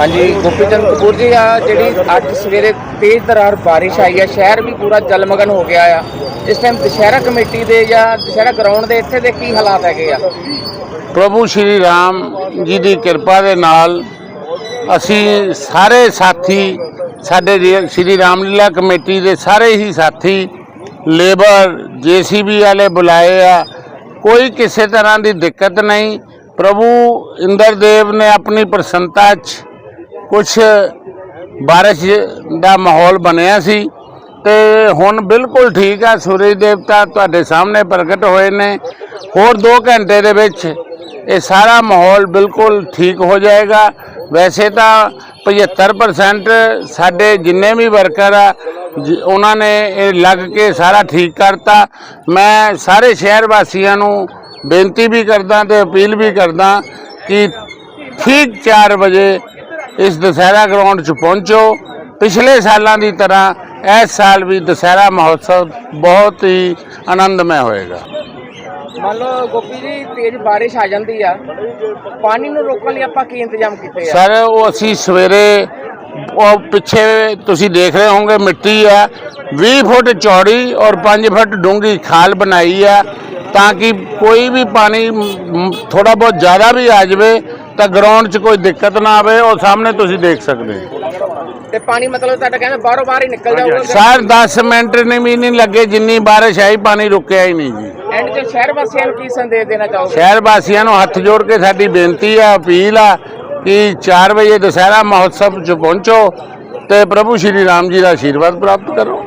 ਹਾਂਜੀ, ਗੋਪੀਚੰਦ ਕਪੂਰ ਜੀ ਆ, ਜਿਹੜੀ ਅੱਜ ਸਵੇਰੇ ਤੇਜ਼ ਤਰਾਰ ਬਾਰਿਸ਼ ਆਈ ਹੈ ਸ਼ਹਿਰ ਵੀ ਪੂਰਾ ਜਲਮਗਨ ਹੋ ਗਿਆ ਆ। ਇਸ ਟਾਈਮ ਦੁਸ਼ਹਿਰਾ ਕਮੇਟੀ ਦੇ ਜਾਂ ਦੁਸ਼ਹਿਰਾ ਗਰਾਊਂਡ ਦੇ ਇੱਥੇ ਦੇ ਕੀ ਹਾਲਾਤ ਹੈਗੇ ਆ? ਪ੍ਰਭੂ ਸ਼੍ਰੀ ਰਾਮ ਜੀ ਦੀ ਕਿਰਪਾ ਦੇ ਨਾਲ ਅਸੀਂ ਸਾਰੇ ਸਾਥੀ, ਸਾਡੇ ਰੇ- ਸ਼੍ਰੀ ਰਾਮਲੀਲਾ ਕਮੇਟੀ ਦੇ ਸਾਰੇ ਹੀ ਸਾਥੀ, ਲੇਬਰ, ਜੀਸੀਬੀ ਵਾਲੇ ਬੁਲਾਏ ਆ। ਕੋਈ ਕਿਸੇ ਤਰ੍ਹਾਂ ਦੀ ਦਿੱਕਤ ਨਹੀਂ। ਪ੍ਰਭੂ ਇੰਦਰਦੇਵ ਨੇ ਆਪਣੀ ਪ੍ਰਸੰਨਤਾ 'ਚ ਕੁਝ ਬਾਰਿਸ਼ ਦਾ ਮਾਹੌਲ ਬਣਿਆ ਸੀ ਤੇ ਹੁਣ ਬਿਲਕੁਲ ਠੀਕ ਆ, ਸੂਰਜ ਦੇਵਤਾ ਤੁਹਾਡੇ ਸਾਹਮਣੇ ਪ੍ਰਗਟ ਹੋਏ ਨੇ। ਹੋਰ 2 ਘੰਟੇ ਦੇ ਵਿੱਚ ਇਹ ਸਾਰਾ ਮਾਹੌਲ ਬਿਲਕੁਲ ਠੀਕ ਹੋ ਜਾਏਗਾ। ਵੈਸੇ ਤਾਂ 75% ਸਾਡੇ ਜਿੰਨੇ ਵੀ ਵਰਕਰ ਆ, ਜ- ਉਹਨਾਂ ਨੇ ਇਹ ਲੱਗ ਕੇ ਸਾਰਾ ਠੀਕ ਕਰਤਾ। ਮੈਂ ਸਾਰੇ ਸ਼ਹਿਰ ਵਾਸੀਆਂ ਨੂੰ ਬੇਨਤੀ ਵੀ ਕਰਦਾ ਤੇ ਅਪੀਲ ਵੀ ਕਰਦਾ ਕਿ ਠੀਕ 4 ਵਜੇ ਇਸ ਦੁਸਹਿਰਾ ਗਰਾਊਂਡ 'ਚ ਪਹੁੰਚੋ। ਪਿਛਲੇ ਸਾਲਾਂ ਦੀ ਤਰ੍ਹਾਂ ਇਸ ਸਾਲ ਵੀ ਦੁਸਹਿਰਾ ਮਹੋਤਸਵ ਬਹੁਤ ਹੀ ਆਨੰਦਮय ਹੋਏਗਾ। ਮੰਨ ਲਓ ਗੋਪੀ ਜੀ ਤੇਜ਼ ਬਾਰਿਸ਼ ਆ ਜਾਂਦੀ ਆ। ਪਾਣੀ ਨੂੰ ਰੋਕਣ ਲਈ ਆਪਾਂ ਕੀ ਇੰਤਜ਼ਾਮ ਕੀਤੇ ਆ? ਸਰ ਉਹ ਅਸੀਂ ਸਵੇਰੇ ਉਹ ਪਿੱਛੇ ਤੁਸੀਂ ਦੇਖ ਰਹੇ ਹੋਵੋਗੇ ਮਿੱਟੀ ਆ। 20 ਫੁੱਟ ਚੌੜੀ ਔਰ 5 ਫੁੱਟ ਡੂੰਘੀ ਖਾਲ ਬਣਾਈ ਆ ਤਾਂ ਕਿ ਕੋਈ ਵੀ ਪਾਣੀ ਥੋੜਾ ਬਹੁਤ ਜ਼ਿਆਦਾ ਵੀ ਆ ਜਾਵੇ ਤਾਂ ਗਰਾਊਂਡ 'ਚ ਕੋਈ ਦਿੱਕਤ ਨਾ ਆਵੇ ਉਹ ਸਾਹਮਣੇ ਤੁਸੀਂ ਦੇਖ ਸਕਦੇ ਹੋ। ਤੇ ਪਾਣੀ ਮਤਲਬ ਤੁਹਾਡਾ ਕਹਿੰਦਾ ਬਾਹਰੋਂ ਬਾਹਰ ਹੀ ਨਿਕਲ ਜਾਊਗਾ। ਸਰ 10 ਮਿੰਟ ਨੇ ਵੀ ਨਹੀਂ ਲੱਗੇ ਜਿੰਨੀ ਬਾਰਿਸ਼ ਆਈ ਪਾਣੀ ਰੁਕਿਆ ਹੀ ਨਹੀਂ ਜੀ। ਐਂਡ ਚ ਸ਼ਹਿਰ ਵਾਸੀਆਂ ਨੂੰ ਕੀ ਸੰਦੇਸ਼ ਦੇਣਾ ਚਾਹੋਗੇ? ਸ਼ਹਿਰ ਵਾਸੀਆਂ ਨੂੰ ਹੱਥ ਜੋੜ ਕੇ ਸਾਡੀ ਬੇਨਤੀ ਆ ਅਪੀਲ ਆ ਕਿ 4 ਵਜੇ ਦੁਸਹਿਰਾ ਮਹੋਤਸਵ 'ਚ ਪਹੁੰਚੋ ਤੇ ਪ੍ਰਭੂ ਸ਼੍ਰੀ ਰਾਮ ਜੀ ਦਾ ਆਸ਼ੀਰਵਾਦ ਪ੍ਰਾਪਤ ਕਰੋ।